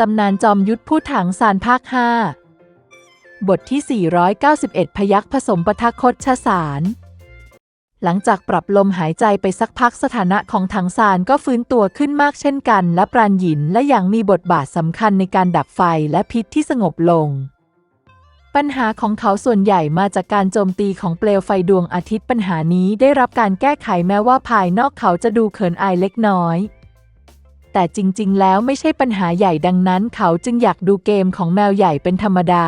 ตำนานจอมยุทธผู้ถังซานภาค 5 บทที่ 491 พยักผสมปทคตชสารหลังจากปรับลมหายใจไปสักพักสถานะของถังซานก็ฟื้นตัวขึ้นมากเช่นกัน และปราณหยินและอย่างมีบทบาทสำคัญในการดับไฟและพิษที่สงบลง ปัญหาของเขาส่วนใหญ่มาจากการโจมตีของเปลวไฟดวงอาทิตย์ปัญหานี้ได้รับการแก้ไขแม้ว่าภายนอกเขาจะดูเขินอายเล็กน้อย แต่จริง ๆ แล้วไม่ใช่ปัญหาใหญ่ดังนั้น เขาจึงอยากดูเกมของแมวใหญ่เป็นธรรมดา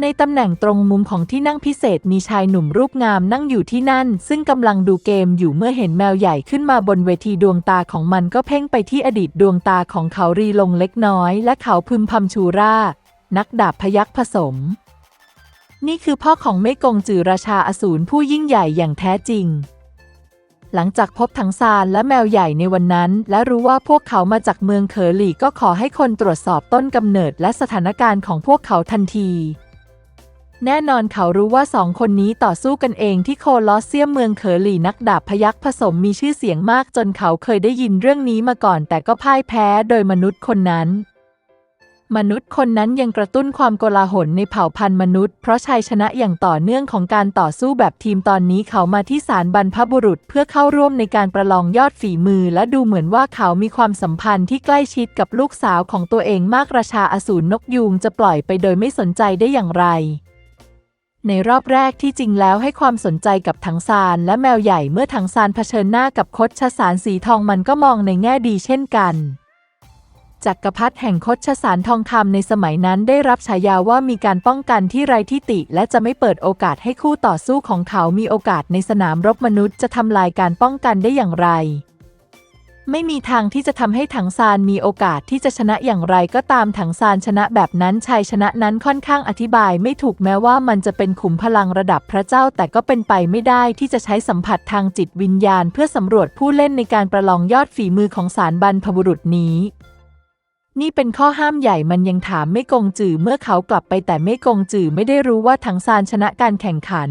ในตำแหน่งตรงมุมของที่นั่งพิเศษมีชายหนุ่มรูปงามนั่งอยู่ที่นั่น ซึ่งกำลังดูเกมอยู่เมื่อเห็นแมวใหญ่ขึ้นมาบนเวทีดวงตาของมันก็เพ่งไปที่อดีตดวงตาของเขารีลงเล็กน้อย และเขาพึมพำชูร่า นักดาบพยักผสม นี่คือพ่อของเมกงจือราชาอสูรผู้ยิ่งใหญ่อย่างแท้จริง หลังจากพบถังซานและแมวใหญ่ในวันนั้น และรู้ว่าพวกเขามาจากเมืองเคอหลี่ก็ขอให้คนตรวจสอบต้นกำเนิดและสถานการณ์ของพวกเขาทันที แน่นอนเขารู้ว่าสองคนนี้ต่อสู้กันเองที่โคลอสเซียมเมืองเคอหลี่นักดาบพยักผสมมีชื่อเสียงมากจนเขาเคยได้ยินเรื่องนี้มาก่อน แต่ก็พ่ายแพ้โดยมนุษย์คนนั้น มนุษย์คนนั้นยังกระตุ้นความโกลาหลในเผ่าพันธุ์มนุษย์ เพราะชัยชนะอย่างต่อเนื่องของการต่อสู้แบบทีมตอนนี้เขามาที่ศาลบรรพบุรุษ เพื่อเข้าร่วมในการประลองยอดฝีมือ และดูเหมือนว่าเขามีความสัมพันธ์ที่ใกล้ชิดกับลูกสาวของตัวเองมากราชาอสูรนกยูงจะปล่อยไปโดยไม่สนใจได้อย่างไร ในรอบแรกที่จริงแล้วให้ความสนใจกับถังซานและแมวใหญ่เมื่อถังซานเผชิญหน้ากับคดชสารสีทองมันก็มองในแง่ดีเช่นกัน จักรพรรดิแห่งคดชสารทองคำในสมัยนั้นได้รับฉายาว่ามีการป้องกันที่ไร้ที่ติ และจะไม่เปิดโอกาสให้คู่ต่อสู้ของเขามีโอกาสในสนามรบมนุษย์จะทำลายการป้องกันได้อย่างไรไม่มีทางที่จะทำให้ถังซานมีโอกาสที่จะชนะอย่างไรก็ตามถังซานชนะแบบนั้นชัยชนะนั้นค่อนข้างอธิบายไม่ถูกแม้ว่ามันจะเป็นขุมพลังระดับพระเจ้า แต่ก็เป็นไปไม่ได้ที่จะใช้สัมผัสทางจิตวิญญาณ เพื่อสำรวจผู้เล่นในการประลองยอดฝีมือของสารบรรพบุรุษนี้ นี่เป็นข้อห้ามใหญ่มันยังถามไม่กงจือเมื่อเขากลับไปแต่ไม่กงจือไม่ได้รู้ว่าถังซานชนะการแข่งขัน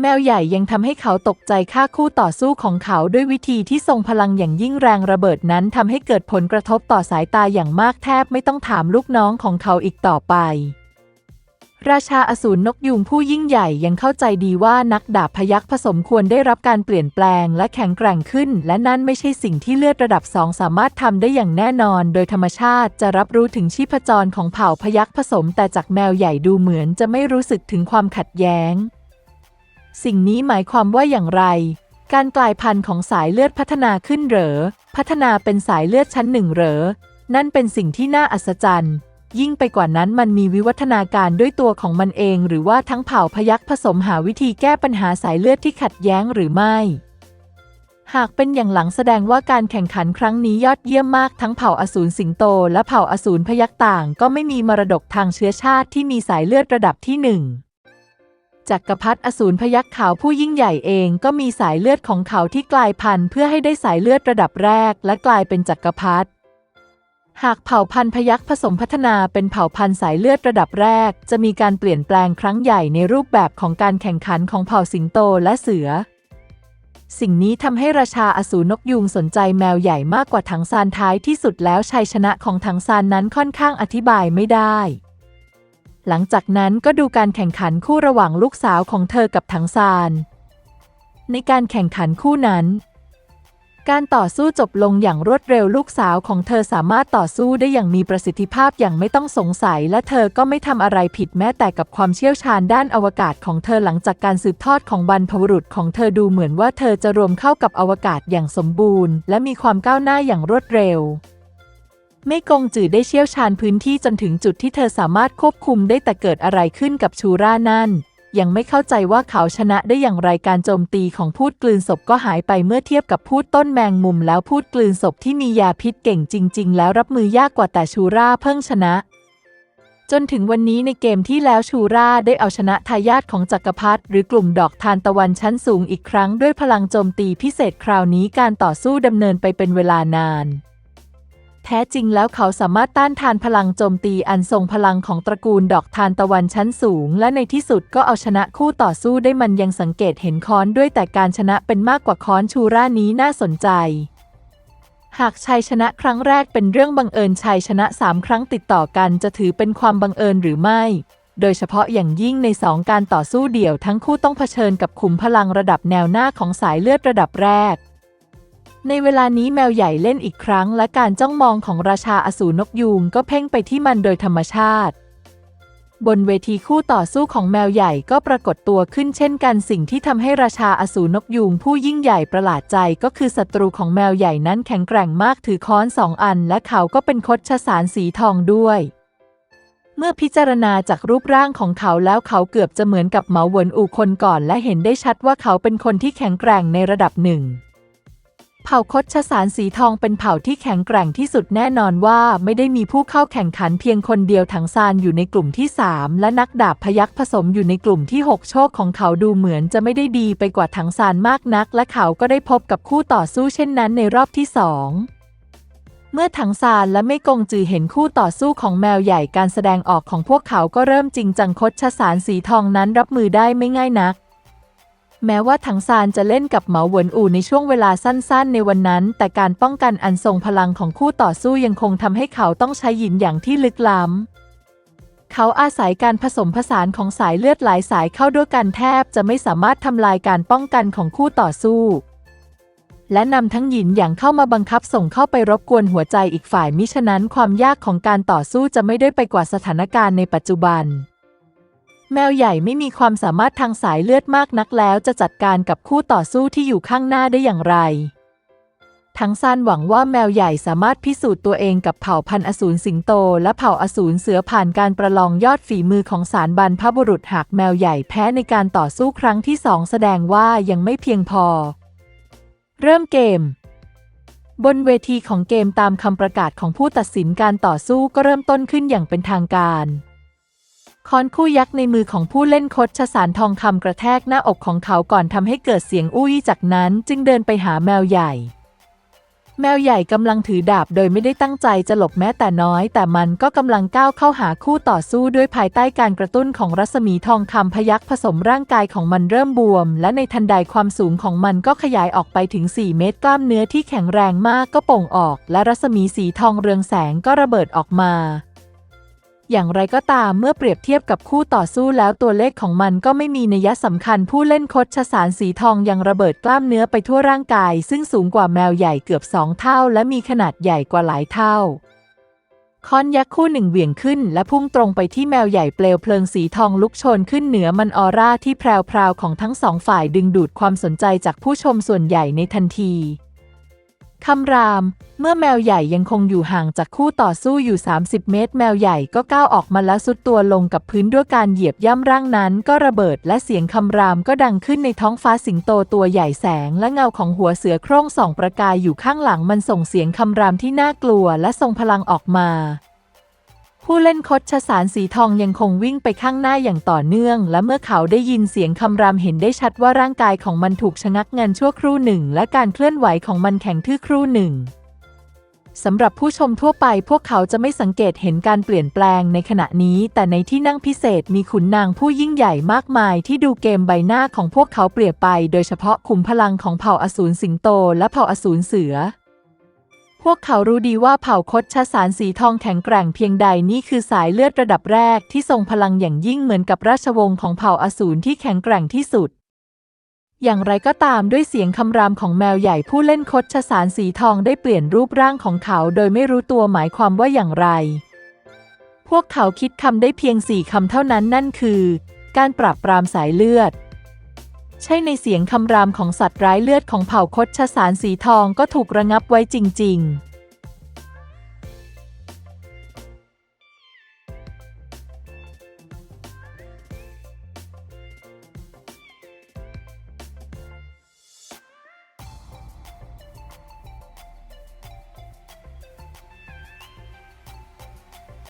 แมวใหญ่ยังทำให้เขาตกใจค่าคู่ต่อสู้ของเขาด้วยวิธีที่ทรงพลังอย่างยิ่งแรงระเบิดนั้นทำให้เกิดผลกระทบต่อสายตาอย่างมากแทบไม่ต้องถามลูกน้องของเขาอีกต่อไป ราชาอสูรนกยูงผู้ยิ่งใหญ่ยังเข้าใจดีว่านักดาบพยักผสมควรได้รับการเปลี่ยนแปลงและแข็งแกร่งขึ้น และนั่นไม่ใช่สิ่งที่เลือดระดับสองสามารถทำได้อย่างแน่นอน โดยธรรมชาติจะรับรู้ถึงชีพจรของเผ่าพยักผสม แต่จากแมวใหญ่ดูเหมือนจะไม่รู้สึกถึงความขัดแย้ง สิ่งนี้หมายความว่าอย่างไร การกลายพันธุ์ของสายเลือดพัฒนาขึ้นเหรอ พัฒนาเป็นสายเลือดชั้นหนึ่งเหรอ นั่นเป็นสิ่งที่น่าอัศจรรย์ ยิ่งไปกว่านั้นมันมีวิวัฒนาการด้วยตัวของมันเอง หรือว่าทั้งเผ่าพยักผสมหาวิธีแก้ปัญหาสายเลือดที่ขัดแย้งหรือไม่ หากเป็นอย่างหลังแสดงว่าการแข่งขันครั้งนี้ยอดเยี่ยมมากทั้งเผ่าอสูรสิงโต และเผ่าอสูรพยักต่าง ก็ไม่มีมรดกทางเชื้อชาติที่มีสายเลือดระดับที่หนึ่งจักรพรรดิอสูรพยักขาวผู้ยิ่งใหญ่เองก็มีสายเลือดของเขาที่กลายพันธุ์เพื่อให้ได้สายเลือดระดับแรกและกลายเป็นจักรพรรดิ หากเผ่าพันธุ์พยักผสมพัฒนาเป็นเผ่าพันธุ์สายเลือดระดับแรก จะมีการเปลี่ยนแปลงครั้งใหญ่ในรูปแบบของการแข่งขันของเผ่าสิงโตและเสือ สิ่งนี้ทำให้ราชาอสูรนกยูงสนใจแมวใหญ่มากกว่าถังซานท้ายที่สุดแล้วชัยชนะของถังซานนั้นค่อนข้างอธิบายไม่ได้ หลังจากนั้นก็ดูการแข่งขันคู่ระหว่างลูกสาวของเธอกับถังซานในการแข่งขันคู่นั้น การต่อสู้จบลงอย่างรวดเร็วลูกสาวของเธอสามารถต่อสู้ได้อย่างมีประสิทธิภาพอย่างไม่ต้องสงสัย และเธอก็ไม่ทำอะไรผิดแม้แต่กับความเชี่ยวชาญด้านอวกาศของเธอหลังจากการสืบทอดของบรรพบุรุษของเธอดูเหมือนว่าเธอจะรวมเข้ากับอวกาศอย่างสมบูรณ์ และมีความก้าวหน้าอย่างรวดเร็วไม่กงจือได้เชี่ยวชาญพื้นที่จนถึงจุดที่เธอสามารถควบคุมได้แต่เกิดอะไรขึ้นกับชูร่านั่น ยังไม่เข้าใจว่าเขาชนะได้อย่างไรการโจมตีของพูดกลืนศพก็หายไปเมื่อเทียบกับพูดต้นแมงมุมแล้วพูดกลืนศพที่มียาพิษเก่งจริง ๆ แล้วรับมือยากกว่าแต่ชูราเพิ่งชนะ จนถึงวันนี้ในเกมที่แล้วชูราได้เอาชนะทายาทของจักรพรรดิหรือกลุ่มดอกทานตะวันชั้นสูงอีกครั้งด้วยพลังโจมตีพิเศษคราวนี้การต่อสู้ดำเนินไปเป็นเวลานาน ท้จริงแล้วเขาสามารถต้านทานพลังโจมตีอันทรงพลังของตระกูลดอกทานตะวันชั้นสูง และในที่สุดก็เอาชนะคู่ต่อสู้ได้มันยังสังเกตเห็นค้อนด้วยแต่การชนะเป็นมากกว่าค้อนชูร่านี้น่าสนใจ หากชัยชนะครั้งแรกเป็นเรื่องบังเอิญชัยชนะสามครั้งติดต่อกันจะถือเป็นความบังเอิญหรือไม่ โดยเฉพาะอย่างยิ่งในสองการต่อสู้เดี่ยวทั้งคู่ต้องเผชิญกับขุมพลังระดับแนวหน้าของสายเลือดระดับแรก ในเวลานี้แมวใหญ่เล่นอีกครั้ง และการจ้องมองของราชาอสูรนกยูงก็เพ่งไปที่มันโดยธรรมชาติ บนเวทีคู่ต่อสู้ของแมวใหญ่ก็ปรากฏตัวขึ้นเช่นกันสิ่งที่ทำให้ราชาอสูรนกยูงผู้ยิ่งใหญ่ประหลาดใจก็คือศัตรูของแมวใหญ่นั้นแข็งแกร่งมากถือค้อนสองอัน และเขาก็เป็นคดชสารสีทองด้วย เมื่อพิจารณาจากรูปร่างของเขาแล้วเขาเกือบจะเหมือนกับเหมาเหวินอูคนก่อน และเห็นได้ชัดว่าเขาเป็นคนที่แข็งแกร่งในระดับหนึ่ง เผ่าคดชสารสีทองเป็นเผ่าที่แข็งแกร่งที่สุดแน่นอนว่าไม่ได้มีผู้เข้าแข่งขันเพียงคนเดียวถังซานอยู่ในกลุ่มที่ 3 และนักดาบพยักผสมอยู่ในกลุ่มที่ 6 โชคของเขาดูเหมือนจะไม่ได้ดีไปกว่าถังซานมากนัก และเขาก็ได้พบกับคู่ต่อสู้เช่นนั้นในรอบที่2เมื่อถังซานและไม่กงจือเห็นคู่ต่อสู้ของแมวใหญ่การแสดงออกของพวกเขาก็เริ่มจริงจังคดชสารสีทองนั้นรับมือได้ไม่ง่ายนัก แม้ว่าถังซานจะเล่นกับเหมาเหวินอู่ในช่วงเวลาสั้นๆ ในวันนั้น แต่การป้องกันอันทรงพลังของคู่ต่อสู้ยังคงทำให้เขาต้องใช้หยินอย่างที่ลึกล้ำ เขาอาศัยการผสมผสานของสายเลือดหลายสายเข้าด้วยกันแทบจะไม่สามารถทำลายการป้องกันของคู่ต่อสู้ และนำทั้งหยินอย่างเข้ามาบังคับส่งเข้าไปรบกวนหัวใจอีกฝ่ายมิฉะนั้นความยากของการต่อสู้จะไม่ได้ไปกว่าสถานการณ์ในปัจจุบัน แมวใหญ่ไม่มีความสามารถทางสายเลือดมากนักแล้ว จะจัดการกับคู่ต่อสู้ที่อยู่ข้างหน้าได้อย่างไร ทั้งซานหวังว่าแมวใหญ่สามารถพิสูจน์ตัวเองกับเผ่าพันธุ์อสูรสิงโต และเผ่าอสูรเสือผ่านการประลองยอดฝีมือของสารบรรพบุรุษหากแมวใหญ่แพ้ในการต่อสู้ครั้งที่สองแสดงว่ายังไม่เพียงพอ เริ่มเกมบนเวทีของเกมตามคำประกาศของผู้ตัดสินการต่อสู้ก็เริ่มต้นขึ้นอย่างเป็นทางการ ค้อนคู่ยักษ์ในมือของผู้เล่นคดชสารทองคำกระแทกหน้าอกของเขาก่อนทำให้เกิดเสียงอุ้ยจากนั้นจึงเดินไปหาแมวใหญ่ แมวใหญ่กำลังถือดาบโดยไม่ได้ตั้งใจจะหลบแม้แต่น้อย แต่มันก็กำลังก้าวเข้าหาคู่ต่อสู้ด้วยภายใต้การกระตุ้นของรัศมีทองคำพยักผสมร่างกายของมันเริ่มบวม และในทันใดความสูงของมันก็ขยายออกไปถึง 4 เมตรกล้ามเนื้อที่แข็งแรงมากก็โป่งออก และรัศมีสีทองเรืองแสงก็ระเบิดออกมา อย่างไรก็ตามเมื่อเปรียบเทียบกับคู่ต่อสู้แล้วตัวเลขของมันก็ไม่มีนัยสำคัญผู้เล่นคดชสารสีทองยังระเบิดกล้ามเนื้อไปทั่วร่างกาย ซึ่งสูงกว่าแมวใหญ่เกือบสองเท่า และมีขนาดใหญ่กว่าหลายเท่าค้อนยักษ์คู่หนึ่งเหวี่ยงขึ้น และพุ่งตรงไปที่แมวใหญ่เปลวเพลิงสีทองลุกโชนขึ้นเหนือมันออร่าที่แพรวๆของทั้งสองฝ่ายดึงดูดความสนใจจากผู้ชมส่วนใหญ่ในทันที คำราม เมื่อแมวใหญ่ยังคงอยู่ห่างจากคู่ต่อสู้อยู่ 30 เมตร แมวใหญ่ก็ก้าวออกมาแล้วสุดตัวลงกับพื้นด้วยการเหยียบย่ำร่างนั้นก็ระเบิดและเสียงคำรามก็ดังขึ้นในท้องฟ้าสิงโตตัวใหญ่แสงและเงาของหัวเสือโคร่งส่องประกายอยู่ข้างหลังมันส่งเสียงคำรามที่น่ากลัวและทรงพลังออกมา ผู้เล่นคดชสารสีทองยังคงวิ่งไปข้างหน้าอย่างต่อเนื่อง และเมื่อเขาได้ยินเสียงคำรามเห็นได้ชัดว่าร่างกายของมันถูกชะงักงันชั่วครู่หนึ่ง และการเคลื่อนไหวของมันแข็งทื่อครู่หนึ่งสำหรับผู้ชมทั่วไปพวกเขาจะไม่สังเกตเห็นการเปลี่ยนแปลงในขณะนี้ แต่ในที่นั่งพิเศษมีขุนนางผู้ยิ่งใหญ่มากมาย ที่ดูเกมใบหน้าของพวกเขาเปลี่ยนไป โดยเฉพาะขุมพลังของเผ่าอสูรสิงโตและเผ่าอสูรเสือ พวกเขารู้ดีว่าเผ่าคดชสารสีทองแข็งแกร่งเพียงใดนี่คือสายเลือดระดับแรกที่ทรงพลังอย่างยิ่งเหมือนกับราชวงศ์ของเผ่าอสูรที่แข็งแกร่งที่สุด อย่างไรก็ตามด้วยเสียงคำรามของแมวใหญ่ผู้เล่นคดชสารสีทองได้เปลี่ยนรูปร่างของเขาโดยไม่รู้ตัวหมายความว่าอย่างไร พวกเขาคิดคำได้เพียงสี่คำเท่านั้นนั่นคือ การปราบปรามสายเลือด ใช่ในเสียงคำรามของสัตว์ร้ายเลือดของเผ่าคดชสารสีทองก็ถูกระงับไว้จริง ๆ